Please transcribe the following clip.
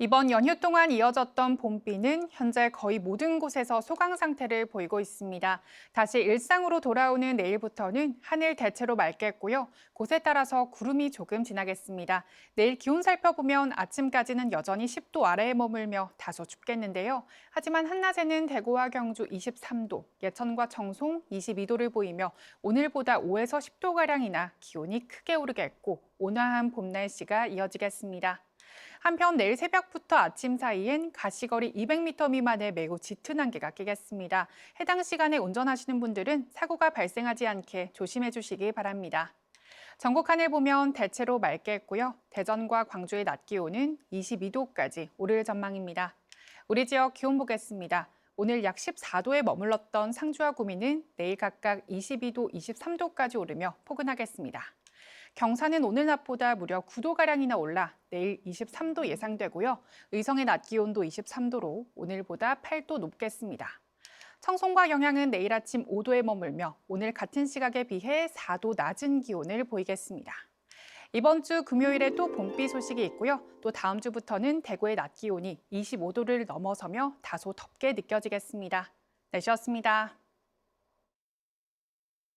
이번 연휴 동안 이어졌던 봄비는 현재 거의 모든 곳에서 소강 상태를 보이고 있습니다. 다시 일상으로 돌아오는 내일부터는 하늘 대체로 맑겠고요. 곳에 따라서 구름이 조금 지나겠습니다. 내일 기온 살펴보면 아침까지는 여전히 10도 아래에 머물며 다소 춥겠는데요. 하지만 한낮에는 대구와 경주 23도, 예천과 청송 22도를 보이며 오늘보다 5에서 10도가량이나 기온이 크게 오르겠고 온화한 봄 날씨가 이어지겠습니다. 한편 내일 새벽부터 아침 사이엔 가시거리 200m 미만의 매우 짙은 안개가 끼겠습니다. 해당 시간에 운전하시는 분들은 사고가 발생하지 않게 조심해 주시기 바랍니다. 전국 하늘 보면 대체로 맑겠고요. 대전과 광주의 낮 기온은 22도까지 오를 전망입니다. 우리 지역 기온 보겠습니다. 오늘 약 14도에 머물렀던 상주와 구미는 내일 각각 22도, 23도까지 오르며 포근하겠습니다. 경산은 오늘 낮보다 무려 9도가량이나 올라 내일 23도 예상되고요. 의성의 낮 기온도 23도로 오늘보다 8도 높겠습니다. 청송과 영양은 내일 아침 5도에 머물며 오늘 같은 시각에 비해 4도 낮은 기온을 보이겠습니다. 이번 주 금요일에 또 봄비 소식이 있고요. 또 다음 주부터는 대구의 낮 기온이 25도를 넘어서며 다소 덥게 느껴지겠습니다. 날씨였습니다.